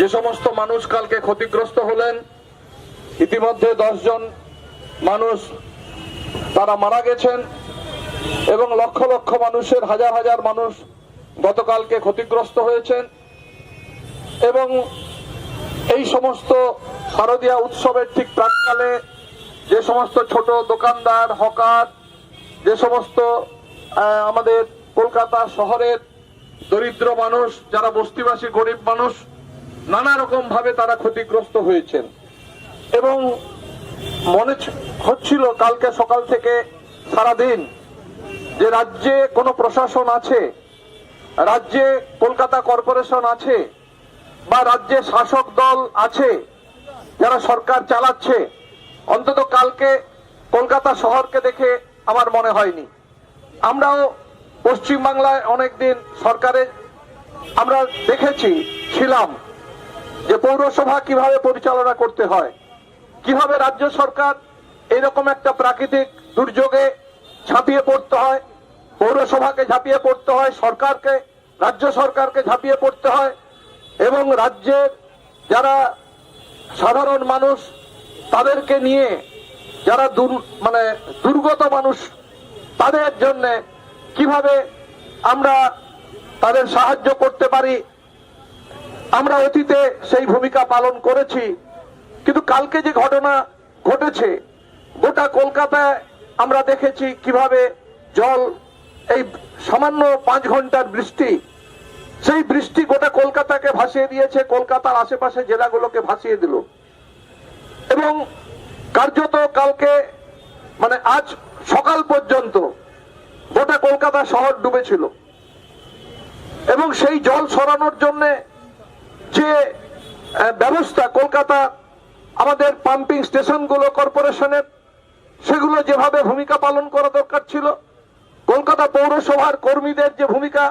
যে সমস্ত মানুষ কালকে ক্ষতিগ্রস্ত হলেন, ইতিমধ্যে জন মানুষ তারা মারা গেছেন এবং লক্ষ লক্ষ মানুষের হাজার হাজার মানুষ গতকালকে ক্ষতিগ্রস্ত হয়েছেন এবং এই সমস্ত শারদীয়া উৎসবের ঠিক প্রাককালে যে সমস্ত ছোট দোকানদার, হকার, যে সমস্ত আমাদের কলকাতা শহরের দরিদ্র মানুষ, যারা বস্তিবাসী, গরিব মানুষ নানা রকম ভাবে তারা ক্ষতিগ্রস্ত হয়েছেন। এবং মনে হচ্ছিল কালকে সকাল থেকে সারাদিন যে রাজ্যে কোনো প্রশাসন আছে, রাজ্যে কলকাতা কর্পোরেশন আছে, বা রাজ্যে শাসক দল আছে, যারা সরকার চালাচ্ছে, অন্তত কালকে কলকাতা শহরকে দেখে আমার মনে হয়নি। আমরাও পশ্চিমবাংলায় অনেকদিন সরকারে আমরা দেখেছি, ছিলাম। যে পৌরসভা কীভাবে পরিচালনা করতে হয়, কীভাবে রাজ্য সরকার এরকম একটা প্রাকৃতিক দুর্যোগে ঝাঁপিয়ে পড়তে হয়, পৌরসভাকে ঝাঁপিয়ে পড়তে হয়, সরকারকে, রাজ্য সরকারকে ঝাঁপিয়ে পড়তে হয়, এবং রাজ্যের যারা সাধারণ মানুষ, তাদেরকে নিয়ে যারা দুর মানে দুর্গত মানুষ, তাদের জন্য কীভাবে আমরা তাদের সাহায্য করতে পারি আমরা অতীতে সেই ভূমিকা পালন করেছি, কিন্তু কালকে যে ঘটনা ঘটেছে, গোটা কলকাতায় আমরা দেখেছি কীভাবে জল, এই সামান্য পাঁচ ঘণ্টার বৃষ্টি, সেই বৃষ্টি গোটা কলকাতাকে ভাসিয়ে দিয়েছে, কলকাতার আশেপাশে জেলাগুলোকে ভাসিয়ে দিল। এবং কার্যত কালকে মানে আজ সকাল পর্যন্ত গোটা কলকাতা শহর ডুবেছিল। এবং সেই জল সরানোর জন্য যে ব্যবস্থা কলকাতা, আমাদের পাম্পিং স্টেশনগুলো, কর্পোরেশনের, সেগুলো যেভাবে ভূমিকা পালন করা দরকার ছিল, কলকাতা পৌরসভার কর্মীদের যে ভূমিকা,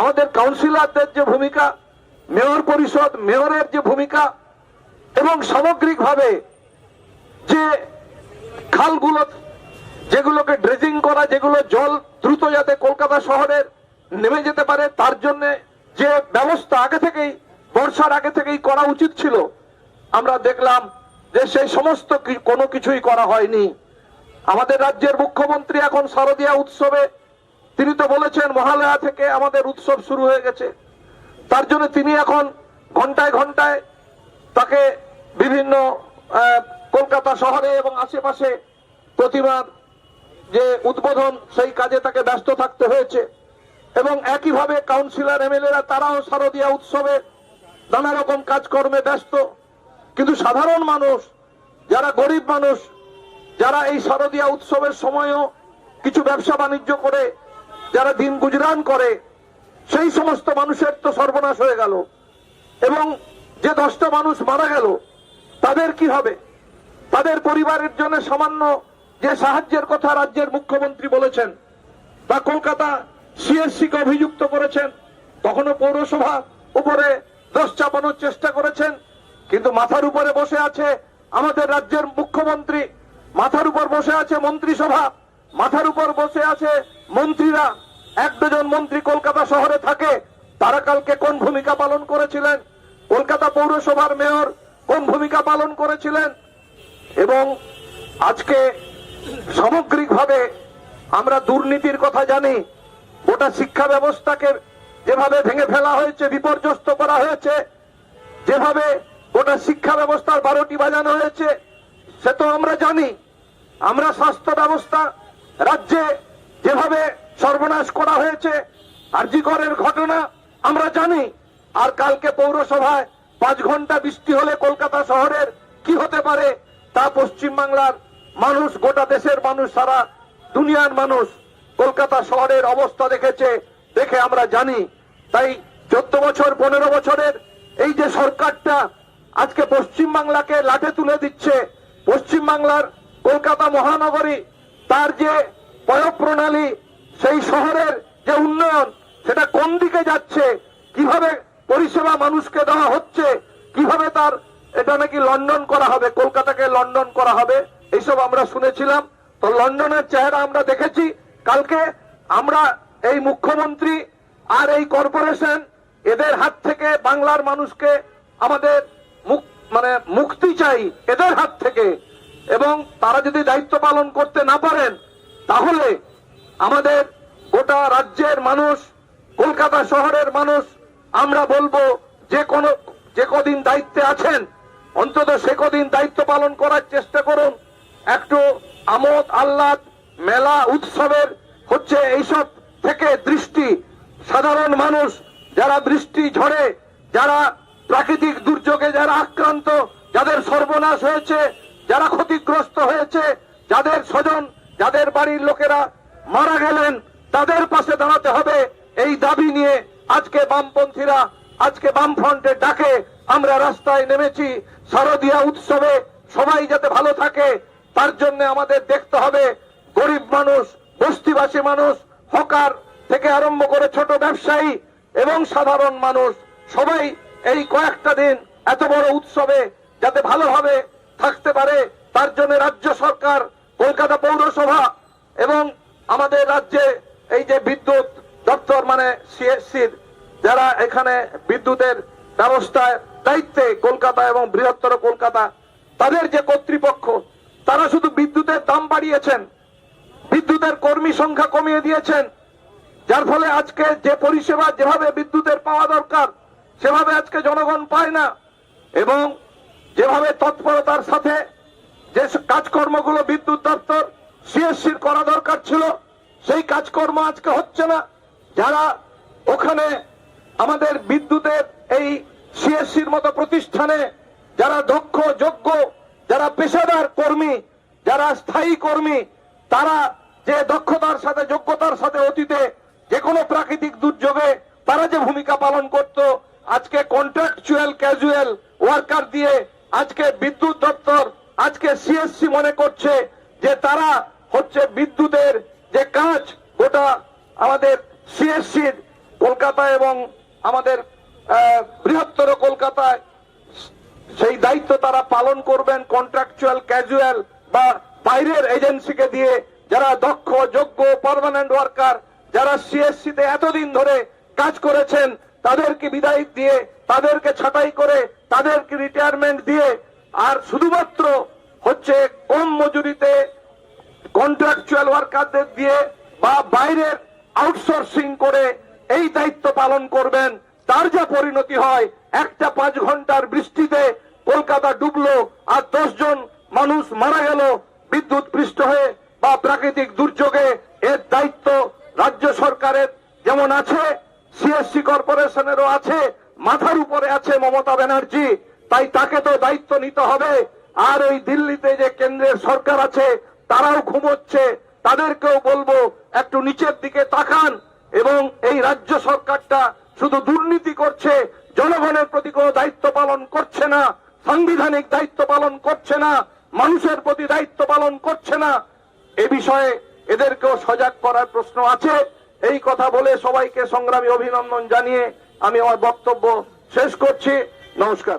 আমাদের কাউন্সিলরদের যে ভূমিকা, মেয়র পরিষদ, মেয়রের যে ভূমিকা, এবং সামগ্রিকভাবে যে খালগুলো, যেগুলোকে ড্রেজিং করা, যেগুলো জল দ্রুত যাতে কলকাতা শহরের নেমে যেতে পারে, তার জন্য যে ব্যবস্থা আগে থেকেই বর্ষার আগে থেকেই করা উচিত ছিল। আমরা দেখলাম যে সেই সমস্ত কোনো কিছুই করা হয়নি। আমাদের রাজ্যের মুখ্যমন্ত্রী এখন শারদীয়া উৎসবে। তিনি তো বলেছেন, মহালয়া থেকে আমাদের উৎসব শুরু হয়ে গেছে। তার জন্য তিনি এখন ঘন্টায় ঘন্টায় তাকে বিভিন্ন কলকাতা শহরে এবং আশেপাশে প্রতিমার যে উদ্বোধন, সেই কাজে তাকে ব্যস্ত থাকতে হয়েছে। এবং একইভাবে কাউন্সিলর, এমএলএরা, তারাও শারদীয়া উৎসবে নানা রকম কাজকর্মে ব্যস্ত। কিন্তু সাধারণ মানুষ, যারা গরিব মানুষ, যারা এই শারদীয়া উৎসবের সময়ও কিছু ব্যবসা বাণিজ্য করে, যারা দিন গুজরান করে, সেই সমস্ত মানুষের তো সর্বনাশ হয়ে গেল। এবং যে দশটা মানুষ মারা গেল, তাদের কি হবে? তাদের পরিবারের জন্য সামান্য যে সাহায্যের কথা রাজ্যের মুখ্যমন্ত্রী বলেছেন, বা কলকাতা সিএসসি কে অভিযুক্ত করেছেন তখনও পৌরসভা উপরে দোষ চাপানোর চেষ্টা করেছেন, কিন্তু মাথার উপরে বসে আছে আমাদের রাজ্যের মুখ্যমন্ত্রী। মাথার উপর বসে আছে মন্ত্রিসভা, মাথার উপর বসে আছে মন্ত্রীরা। এক দুজন মন্ত্রী কলকাতা শহরে থাকে, তারা কালকে কোন ভূমিকা পালন করেছিলেন? কলকাতা পৌরসভার মেয়র কোন ভূমিকা পালন করেছিলেন? এবং আজকে সামগ্রিকভাবে আমরা দুর্নীতির কথা জানি গোটা শিক্ষা ব্যবস্থাকে যেভাবে ভেঙে ফেলা হয়েছে, বিপর্যস্ত করা হয়েছে, যেভাবে গোটা শিক্ষা ব্যবস্থার বারোটি বাজানো হয়েছে, সে তো আমরা জানি। আমরা স্বাস্থ্য ব্যবস্থা রাজ্যে যেভাবে সর্বনাশ করা হয়েছে, আরজিকরের ঘটনা আমরা জানি। আর কালকে পৌরসভায় পাঁচ ঘণ্টা বৃষ্টি হলে কলকাতা শহরের কি হতে পারে, তা পশ্চিমবাংলার মানুষ, গোটা দেশের মানুষ, সারা দুনিয়ার মানুষ কলকাতা শহরের অবস্থা দেখেছে। দেখে আমরা জানি, তাই চোদ্দ বছর, পনেরো বছরের এই যে সরকারটা আজকে পশ্চিমবাংলাকে লাঠে তুলে দিচ্ছে পশ্চিমবাংলার কলকাতা মহানগরী, তার যে প্রণালী সেই শহরের যে উন্নয়ন, সেটা কোন দিকে যাচ্ছে, কীভাবে পরিষেবা মানুষকে দেওয়া হচ্ছে, কীভাবে তার এটা নাকি লন্ডন করা হবে, কলকাতাকে লন্ডন করা হবে, এইসব আমরা শুনেছিলাম। তো লন্ডনের চেহারা আমরা দেখেছি। কালকে আমরা এই মুখ্যমন্ত্রী আর এই কর্পোরেশন এদের হাত থেকে বাংলার মানুষকে আমাদের মানে মুক্তি চাই এদের হাত থেকে। এবং তারা যদি দায়িত্ব পালন করতে না পারেন, তাহলে আমাদের গোটা রাজ্যের মানুষ, কলকাতা শহরের মানুষ, আমরা বলব যে কোনো, যে কদিন দায়িত্বে আছেন, অন্তত সে কদিন দায়িত্ব পালন করার চেষ্টা করুন। একটু আমোদ আহ্লাদ, মেলা, উৎসবের হচ্ছে এইসব থেকে দৃষ্টি সাধারণ মানুষ, যারা বৃষ্টি ঝড়ে যারা প্রাকৃতিক দুর্যোগে যারা আক্রান্ত, যাদের সর্বনাশ হয়েছে, যারা ক্ষতিগ্রস্ত হয়েছে, যাদের স্বজন, যাদের বাড়ির লোকেরা মারা গেলেন, তাদের পাশে দাঁড়াতে হবে। এই দাবি নিয়ে আজকে বামপন্থীরা আজকে বামফ্রন্টের ডাকে, আমরা রাস্তায় নেমেছি। শারদীয়া উৎসবে সবাই যাতে ভালো থাকে, তার জন্য আমাদের দেখতে হবে, গরিব মানুষ, বস্তিবাসী মানুষ হকার থেকে আরম্ভ করে ছোট ব্যবসায়ী এবং সাধারণ মানুষ সবাই এই কয়েকটা দিন এত বড় উৎসবে যাতে ভালোভাবে থাকতে পারে, তার জন্য রাজ্য সরকার, কলকাতা পৌরসভা এবং আমাদের রাজ্যে এই যে বিদ্যুৎ দপ্তর মানে সিএসসির, যারা এখানে বিদ্যুতের ব্যবস্থায় দায়িত্বে কলকাতা এবং বৃহত্তর কলকাতা, তাদের যে কর্তৃপক্ষ, তারা শুধু বিদ্যুতের দাম বাড়িয়েছেন বিদ্যুতের কর্মী সংখ্যা কমিয়ে দিয়েছেন। যার ফলে আজকে যে পরিষেবা যেভাবে বিদ্যুতের পাওয়া দরকার, সেভাবে আজকে জনগণ পায় না। এবং যেভাবে তৎপরতার সাথে যে কাজকর্মগুলো বিদ্যুৎ দপ্তর সিএসসির করা দরকার ছিল, সেই কাজকর্ম আজকে হচ্ছে না। যারা ওখানে আমাদের বিদ্যুতের এই সিএসসির মতো প্রতিষ্ঠানে যারা দক্ষ, যোগ্য, যারা পেশাদার কর্মী, যারা স্থায়ী কর্মী, তারা যে দক্ষতার সাথে, যোগ্যতার সাথে অতীতে যে কোনো প্রাকৃতিক দুর্যোগে তারা যে ভূমিকা পালন করত, আজকে কন্ট্রাকচুয়াল ক্যাজুয়াল ওয়ার্কার দিয়ে আজকে বিদ্যুৎ দপ্তর, আজকে সিএসসি মনে করছে যে তারা হচ্ছে বিদ্যুতের যে কাজ, গোটা আমাদের সিএসসির কলকাতা এবং আমাদের বৃহত্তর কলকাতায় সেই দায়িত্ব তারা পালন করবেন কন্ট্রাকচুয়াল ক্যাজুয়াল বা বাইরের এজেন্সিকে দিয়ে যারা দক্ষ, যোগ্য পার্মানেন্ট ওয়ার্কার যারা সিএসসি তে এতদিন ধরে কাজ করেছেন, তাদেরকে বিদায় দিয়ে, তাদেরকে ছাঁটাই করে, তাদেরকে রিটায়ারমেন্ট দিয়ে, আর শুধুমাত্র হচ্ছে কম মজুরিতে কন্ট্রাকচুয়াল ওয়ার্কারদের দিয়ে বা বাইরের আউটসোর্সিং করে এই দায়িত্ব পালন করবেন, তার যা পরিণতি হয়, একটা পাঁচ ঘণ্টার বৃষ্টিতে কলকাতা ডুবলো, আর দশ জন মানুষ মারা গেল বিদ্যুৎ পৃষ্ঠ হয়ে বা প্রাকৃতিক দুর্যোগে এর দায়িত্ব রাজ্য সরকারের যেমন আছে সিএসসি কর্পোরেশনেরও আছে, মাথার উপরে আছে মমতা ব্যানার্জি। তাই তাকে তো দায়িত্ব নিতে হবে। আর ওই দিল্লিতে যে কেন্দ্রের সরকার আছে, তারাও ঘুমোচ্ছে। তাদেরকেও বলব, একটু নিচের দিকে তাকান এবং এই রাজ্য সরকারটা শুধু দুর্নীতি করছে, জনগণের প্রতি কোনো দায়িত্ব পালন করছে না, সাংবিধানিক দায়িত্ব পালন করছে না, মানুষের প্রতি দায়িত্ব পালন করছে না। এ বিষয়ে এদেরকেও সজাগ করার প্রশ্ন আছে। এই কথা বলে সবাইকে সংগ্রামী অভিনন্দন জানিয়ে আমি আমার বক্তব্য শেষ করছি। নমস্কার।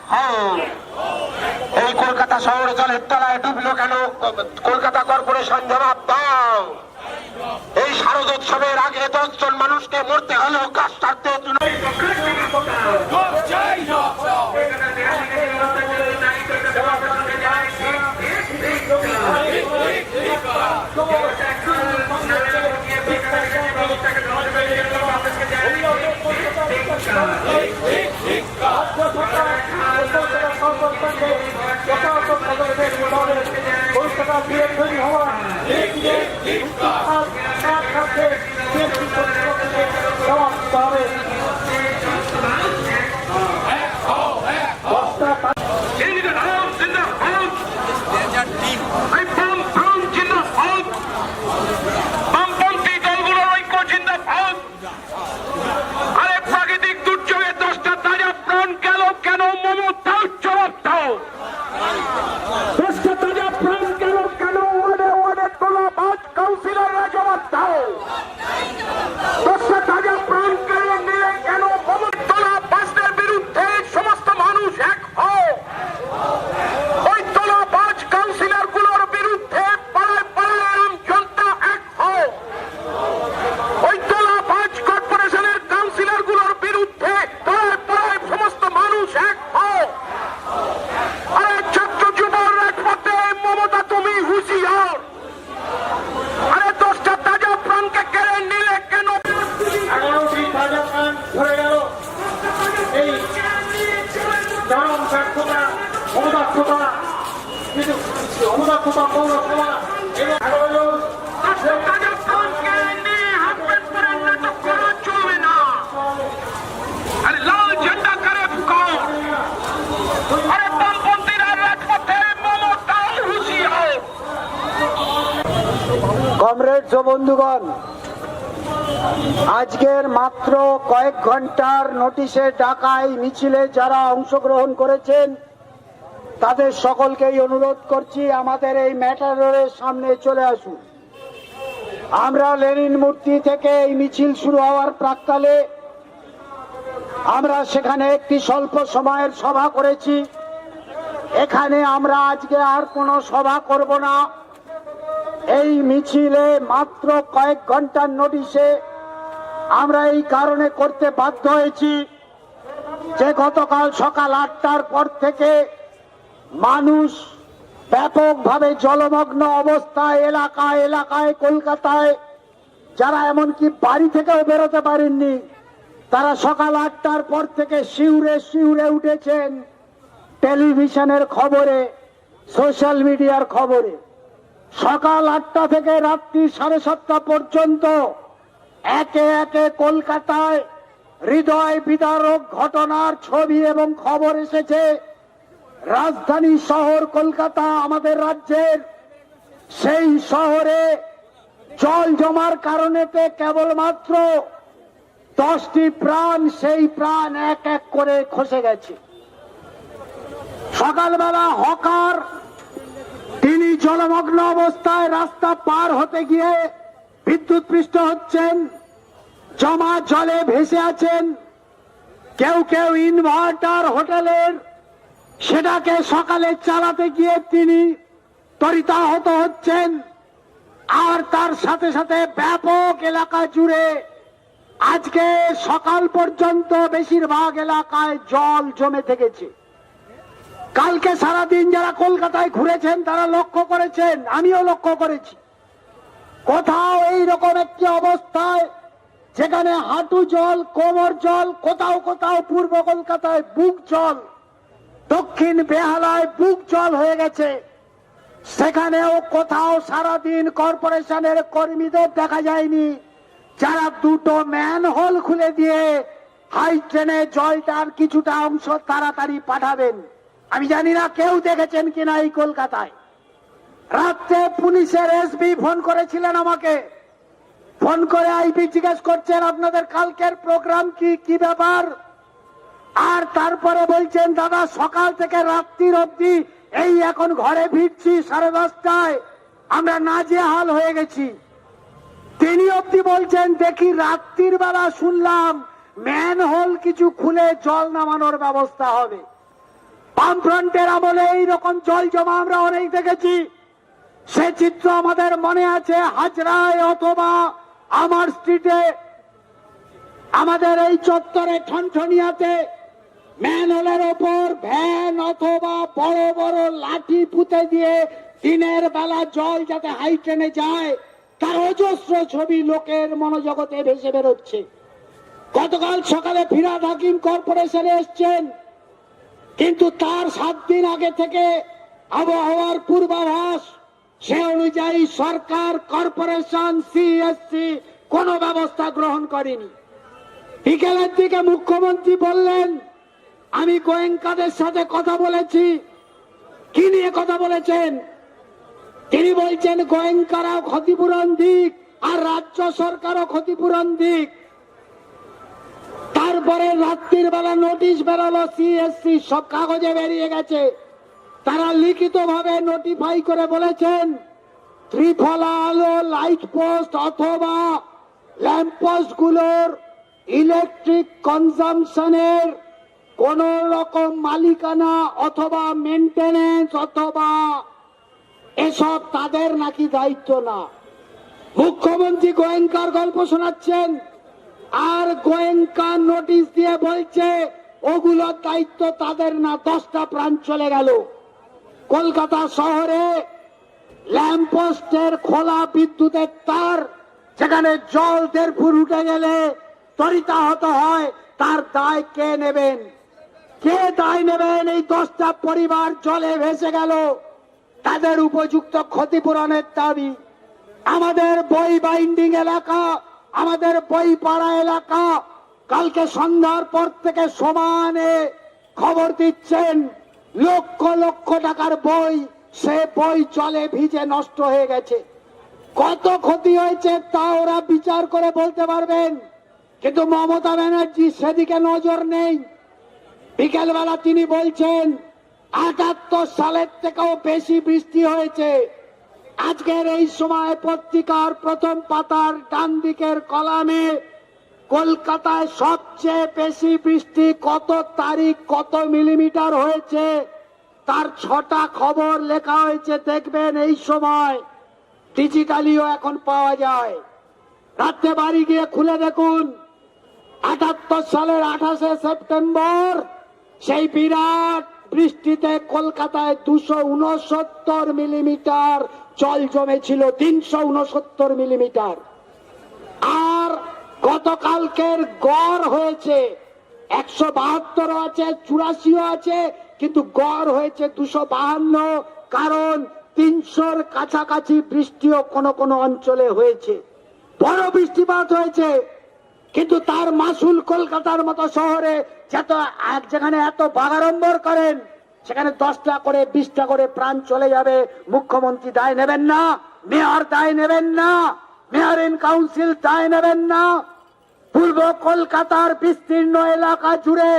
এই কলকাতা শহরে জলের তলায় ডুবলো কেন? কলকাতা কর্পোরেশন জবাব দাও। এই শারদোৎসবের আগে দশজন মানুষকে মরতে হলো কাজ ছাড়তে কলকাতা দিয়ে তৈরি হওয়া তার সাথে জবাব হবে বামপন্থী কমরেডস ও বন্ধুগণ, আজকের মাত্র কয়েক ঘণ্টার নোটিশে ডাকাই মিছিলে যারা অংশগ্রহণ করেছেন, তাদের সকলকেই অনুরোধ করছি আমাদের এই ম্যাটারের সামনে চলে আসুন। আমরা লেনিন মূর্তি থেকে এই মিছিল শুরু হওয়ার প্রাককালে আমরা সেখানে একটি স্বল্প সময়ের সভা করেছি। এখানে আমরা আজকে আর কোনো সভা করব না। এই মিছিলে মাত্র কয়েক ঘণ্টার নোটিশে আমরা এই কারণে করতে বাধ্য হয়েছি যে গতকাল সকাল আটটার পর থেকে মানুষ ব্যাপকভাবে জলমগ্ন অবস্থায়, এলাকায় এলাকায়, কলকাতায়, যারা এমনকি বাড়ি থেকেও বেরোতে পারেননি, তারা সকাল আটটার পর থেকে শিউরে শিউরে উঠেছেন টেলিভিশনের খবরে, সোশ্যাল মিডিয়ার খবরে। সকাল আটটা থেকে রাত্রি সাড়ে সাতটা পর্যন্ত একে একে কলকাতায় হৃদয় বিদারক ঘটনার ছবি এবং খবর এসেছে। রাজধানী শহর কলকাতা, আমাদের রাজ্যের। সেই শহরে জল জমার কারণেতে কেবলমাত্র দশটি প্রাণ, সেই প্রাণ এক এক করে খসে গেছে। সকালবেলা হকার জলমগ্ন অবস্থায় রাস্তা পার হতে গিয়ে বিদ্যুৎ পৃষ্ঠ হচ্ছেন, জমা জলে ভেসে আছেন। কেউ কেউ ইনভার্টার হোটেলের সেটাকে সকালে চালাতে গিয়ে তিনি তরিতাহত হচ্ছেন। আর তার সাথে সাথে ব্যাপক এলাকা জুড়ে আজকে সকাল পর্যন্ত বেশিরভাগ এলাকায় জল জমে থেকেছে। কালকে সারাদিন যারা কলকাতায় ঘুরেছেন, তারা লক্ষ্য করেছেন, আমিও লক্ষ্য করেছি। কোথাও এই রকম একটি অবস্থায়, যেখানে হাঁটু জল, কোমর জল, কোথাও কোথাও পূর্ব কলকাতায় বুক জল, দক্ষিণ বেহালায় বুক জল হয়ে গেছে। সেখানেও কোথাও সারাদিন কর্পোরেশনের কর্মীদের দেখা যায়নি। যারা দুটো ম্যান হোল খুলে দিয়ে হাই ট্রেনে জলটার কিছুটা অংশ তাড়াতাড়ি পাঠাবেন। আমি জানি না কেউ দেখেছেন কিনা এই কলকাতায়। রাত্রে পুলিশের এসবি ফোন করেছিলেন আমাকে। ফোন করে আইপি জিজ্ঞেস করছেন, আপনাদের কালকের প্রোগ্রাম কি? কি ব্যাপার? আর তারপরে বলছেন, দাদা, সকাল থেকে রাত্রির অবধি এই এখন ঘরে ফিরছি সাড়ে দশটায়। আমরা নাজেহাল হয়ে গেছি। তিনি অবধি বলছেন, দেখি রাত্রির বেলা শুনলাম ম্যান হোল কিছু খুলে জল নামানোর ব্যবস্থা হবে। বামফ্রন্টের আমলে এইরকম জল জমা আমরা অনেক দেখেছি। সে চিত্র আমাদের মনে আছে, হাজরায় অথবা আমার স্ট্রিটে আমাদের এই চত্বরে ঠনঠনিয়াতে ম্যানহোলের ওপর ভ্যান অথবা বড় বড় লাঠি পুঁতে দিয়ে দিনের বেলা জল যাতে হাই ট্রেনে যায়, তার অজস্র ছবি লোকের মনোজগতে ভেসে বেরোচ্ছে। গতকাল সকালে ফিরাদ হাকিম কর্পোরেশনে এসছেন। কিন্তু তার সাত দিন আগে থেকে আবহাওয়ার পূর্বাভাস সে অনুযায়ী সরকার, কর্পোরেশন সিএসসি কোনো ব্যবস্থা গ্রহণ করেনি। বিকেলের দিকে মুখ্যমন্ত্রী বললেন, আমি গোয়েঙ্কাদের সাথে কথা বলেছি। কি নিয়ে কথা বলেছেন? তিনি বলছেন গোয়েঙ্কারাও ক্ষতিপূরণ দিক আর রাজ্য সরকারও ক্ষতিপূরণ দিক। তারপরে রাত্রির বেলা নোটিশ বেরোলো সিএসসি সব কাগজে বেরিয়ে গেছে। তারা লিখিত ভাবে নোটিফাই করে বলেছেন, ত্রিফলা আলো লাইট পোস্ট অথবা ল্যাম্প পোস্টগুলোর ইলেকট্রিক কনজামশনের কোন রকম মালিকানা অথবা মেনটেনেন্স অথবা এসব তাদের নাকি দায়িত্ব না। মুখ্যমন্ত্রী গোয়েঙ্কার গল্প শোনাচ্ছেন আর গোয়েঙ্কা নোটিশ দিয়ে বলছে ওগুলোর দায়িত্ব তাদের না, দশটা প্রাণ চলে গেল। কলকাতা শহরে ল্যাম্পোস্টের খোলা বিদ্যুতের তার সেখানে জল দেড় ফুট উঠে গেলে তরিতাহত হয়, তার দায় কে নেবেন? কে দায় নেবেন? এই দশটা পরিবার জলে ভেসে গেল। তাদের উপযুক্ত ক্ষতিপূরণের দাবি। আমাদের বই বাইন্ডিং এলাকা আমাদের বই পাড়া এলাকা কালকে সন্ধ্যার পর থেকে সমানে খবর দিচ্ছেন, লক্ষ লক্ষ টাকার বই, সে বই জলে ভিজে নষ্ট হয়ে গেছে। কত ক্ষতি হয়েছে তা ওরা বিচার করে বলতে পারবেন। কিন্তু মমতা ব্যানার্জি সেদিকে নজর নেই। বিকেলবেলা তিনি বলছেন, আটাত্তর সালের থেকেও বেশি বৃষ্টি হয়েছে। আজকের এই সময় পত্রিকার প্রথম পাতার ডান দিকের কলামে কলকাতায় সবচেয়ে বেশি বৃষ্টি কত তারিখ, কত মিলিমিটার হয়েছে, তার ছটা খবর লেখা হয়েছে, দেখবেন এই সময় ডিজিটালিও এখন পাওয়া যায়। রাত্রে বাড়ি গিয়ে খুলে দেখুন, আটাত্তর সালের আঠাশে সেপ্টেম্বর, সেই বিরাট বৃষ্টিতে কলকাতায় দুশো উনসত্তর মিলিমিটার জল জমেছিল তিনশো উনসত্তর মিলিমিটার। আর গতকালকের গড় হয়েছে একশো বাহাত্তর আছে, চুরাশিও আছে, কিন্তু গড় হয়েছে দুশো বাহান্ন, কারণ তিনশোর কাছাকাছি বৃষ্টিও কোন কোন অঞ্চলে হয়েছে। বড় বৃষ্টিপাত হয়েছে, কিন্তু তার মাসুল কলকাতার মতো শহরে যত, যেখানে এত বাগাড়ম্বর করেন সেখানে দশটা করে, বিশটা করে প্রাণ চলে যাবে। মুখ্যমন্ত্রী দায় নেবেন না, মেয়র দায় নেবেন না, মেয়র ইন কাউন্সিল দায় নেবেন না। পূর্ব কলকাতার বিস্তীর্ণ এলাকা জুড়ে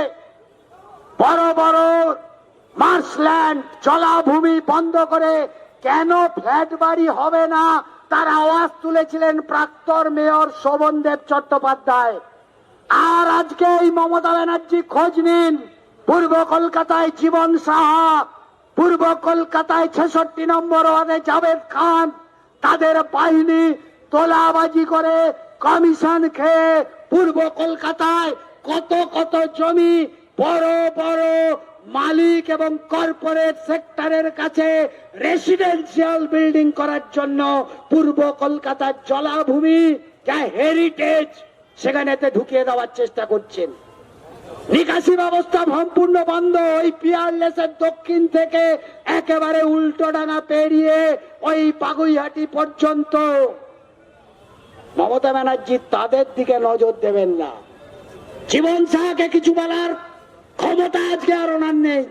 বড় বড় মার্শল্যান্ড জলাভূমি বন্ধ করে কেন ফ্ল্যাট বাড়ি হবে না? তার আওয়াজ তুলেছিলেন প্রাক্তর মেয়র শোভনদেব চট্টোপাধ্যায়। আর আজকে এই মমতা ব্যানার্জি খোঁজ নিন। পূর্ব কলকাতায় জীবন সাহা, পূর্ব কলকাতায় ছেষট্টি নম্বর ওয়ার্ডে জাভেদ খান। তাদের বাহিনী তোলাবাজি করে কমিশন খেয়ে পূর্ব কলকাতায় কত কত জমি বড় বড় মালিক এবং কর্পোরেট সেক্টরের কাছে রেসিডেন্সিয়াল বিল্ডিং করার জন্য পূর্ব কলকাতার জলাভূমি, যা হেরিটেজ সেখানেতে ঢুকিয়ে দেওয়ার চেষ্টা করছেন। নিকাশি ব্যবস্থা সম্পূর্ণ বন্ধ। ওই পিয়ারলেসের দক্ষিণ থেকে একেবারে উল্টো ডাঙা পেরিয়ে ওই পাগুইহাটি পর্যন্ত। মমতা ব্যানার্জি তাদের দিকে নজর দেবেন না। জীবন সাহাকে কিছু বলার ক্ষমতা আজকে আর ওনার নেই।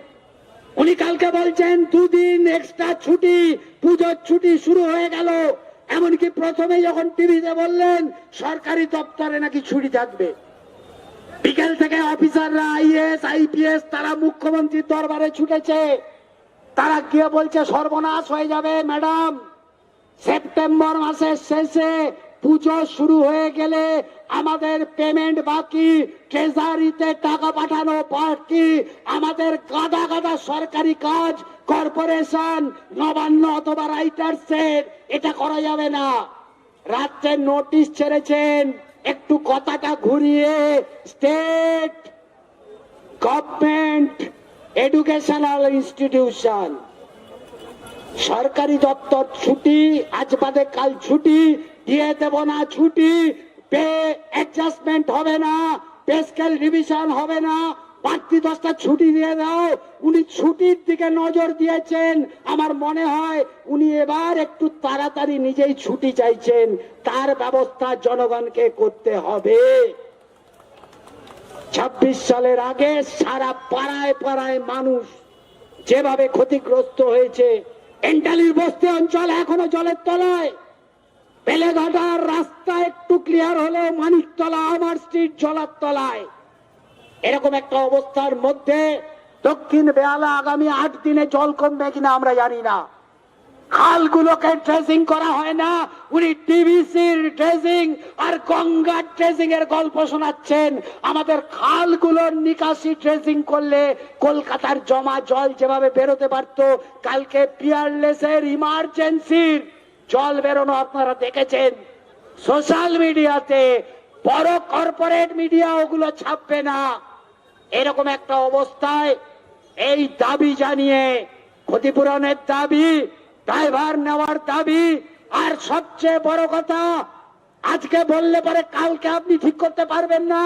উনি কালকে বলছেন, দুদিন এক্সট্রা ছুটি, পুজোর ছুটি শুরু হয়ে গেল। এমনকি প্রথমে যখন টিভিতে বললেন, সরকারি দপ্তরে নাকি ছুটি থাকবে। বিকেল থেকে অফিসাররা, আইএস, আইপিএস, তারা মুখ্যমন্ত্রীর দরবারে ছুটেছে। তারা গিয়ে বলছে, সর্বনাশ হয়ে যাবে, ম্যাডাম। সেপ্টেম্বর মাসের শেষে পুজো শুরু হয়ে গেলে আমাদের পেমেন্ট বাকি, ট্রেজারিতে টাকা পাঠানো বাকি, আমাদের গাদা গাদা সরকারি কাজ, কর্পোরেশন, নবান্ন অথবা রাইটার্স এটা করা যাবে না। রাত্রে নোটিশ ছেড়েছেন। একটু কথাটা ঘুরিয়ে স্টেট গভর্নমেন্ট এডুকেশনাল ইনস্টিটিউশন সরকারি দপ্তর ছুটি, আজ বাদে কাল ছুটি, দিয়ে দেব না ছুটি পে অ্যাডজাস্টমেন্ট হবে না পে স্কেল রিভিশন হবে না বাড়তি দশটা ছুটি দিয়ে দাও। উনি ছুটির দিকে নজর দিয়েছেন। আমার মনে হয় উনি এবার একটু তাড়াতাড়ি নিজেই ছুটি চাইছেন। তার ব্যবস্থা জনগণকে করতে হবে। ছাব্বিশ সালের আগে সারা পাড়ায় পাড়ায় মানুষ যেভাবে ক্ষতিগ্রস্ত হয়েছে, এন্টালির বস্তি অঞ্চল এখনও জলের তলায়। বেলেঘাটার রাস্তা একটু ক্লিয়ার হলেও মানিকতলা, আমার স্ট্রিট জলার তলায়। এরকম একটা অবস্থার মধ্যে দক্ষিণ বেহালা আগামী আট দিনে জল কমবে কিনা আমরা জানি না। খালগুলোকে ড্রেসিং করা হয় না, উনি টিভিসির ড্রেসিং আর গঙ্গার ড্রেসিং এর গল্প শোনাচ্ছেন। আমাদের খালগুলোর নিকাশি ড্রেসিং করলে কলকাতার জমা জল যেভাবে বেরোতে পারত, কালকে পিয়ারলেসের ইমার্জেন্সির জল বেরোনো আপনারা দেখেছেন। সোশ্যাল মিডিয়াতে বড় কর্পোরেট মিডিয়া ওগুলো ছাপবে না। এরকম একটা অবস্থায় এই দাবি জানিয়ে, ক্ষতিপূরণের দাবি, ড্রাইভার নেওয়ার দাবি, আর সবচেয়ে বড় কথা, আজকে বললে পরে কালকে আপনি ঠিক করতে পারবেন না।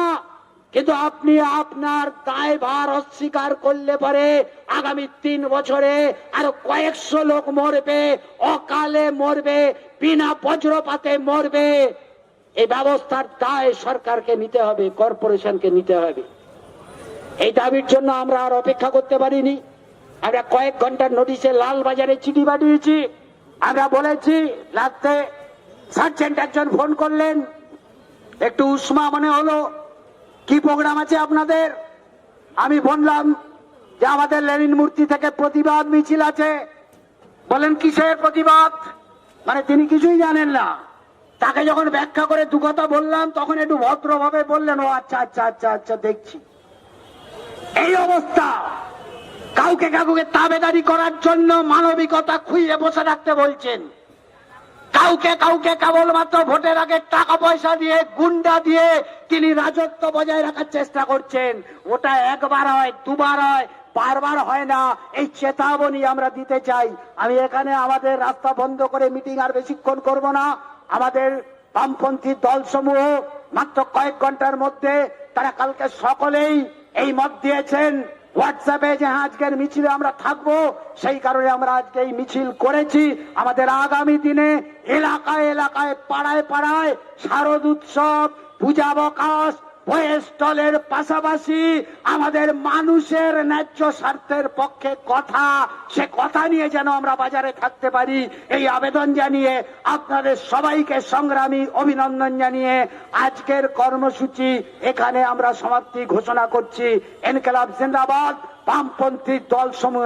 কিন্তু আপনি আপনার দায়ভার অস্বীকার করলে পরে আগামী তিন বছরে আরও কয়েকশো লোক মরবে, অকালে মরবে, বিনা বজ্রপাতে মরবে। এই ব্যবস্থার দায় সরকারকে নিতে হবে, কর্পোরেশনকে নিতে হবে। এই দাবির জন্য আমরা আর অপেক্ষা করতে পারিনি। আমরা কয়েক ঘণ্টার নোটিশে লাল বাজারে চিঠি পাঠিয়েছি। আমরা বলেছি, রাত্রে সার্জেন্ট একজন ফোন করলেন। একটু উষ্মা মনে হলো, কি প্রোগ্রাম আছে আপনাদের? আমি বললাম যে, আমাদের লেনিন মূর্তি থেকে প্রতিবাদ মিছিল আছে। বলেন, কিসের প্রতিবাদ? মানে তিনি কিছুই জানেন না। তাকে যখন ব্যাখ্যা করে দু কথা বললাম, তখন একটু ভদ্রভাবে বললেন, ও আচ্ছা আচ্ছা আচ্ছা আচ্ছা দেখছি। এই অবস্থা। কাউকে কাউকে তাবেদারি করার জন্য মানবিকতা খুইয়ে বসে রাখতে বলছেন। কাউকে কাউকে কেবলমাত্র ভোটের আগে টাকা পয়সা দিয়ে, গুন্ডা দিয়ে তিনি রাজত্ব বজায় রাখার চেষ্টা করছেন। ওটা একবার হয়, দুবার হয়, বারবার হয় না। এই চেতাবনী আমরা দিতে চাই। আমি এখানে আমাদের রাস্তা বন্ধ করে মিটিং আর বেশিক্ষণ করব না। আমাদের বামপন্থী দলসমূহ মাত্র কয়েক ঘণ্টার মধ্যে তারা কালকে সকলেই এই মত দিয়েছেন হোয়াটসঅ্যাপে যে আজকের মিছিলে আমরা থাকব, সেই কারণে আমরা আজকে এই মিছিল করেছি। আমাদের আগামী দিনে এলাকায় এলাকায় পাড়ায় পাড়ায় শারদ উৎসব পূজাবকাশ স্টলের পাশাপাশি আমাদের মানুষের ন্যায্য স্বার্থের পক্ষে কথা, সে কথা নিয়ে যেন আমরা বাজারে থাকতে পারি। এই আবেদন জানিয়ে আপনাদের সবাইকে সংগ্রামী অভিনন্দন জানিয়ে আজকের কর্মসূচি এখানে আমরা সমাপ্তি ঘোষণা করছি। এনকেলাব জিন্দাবাদ, বামপন্থী দল সমূহ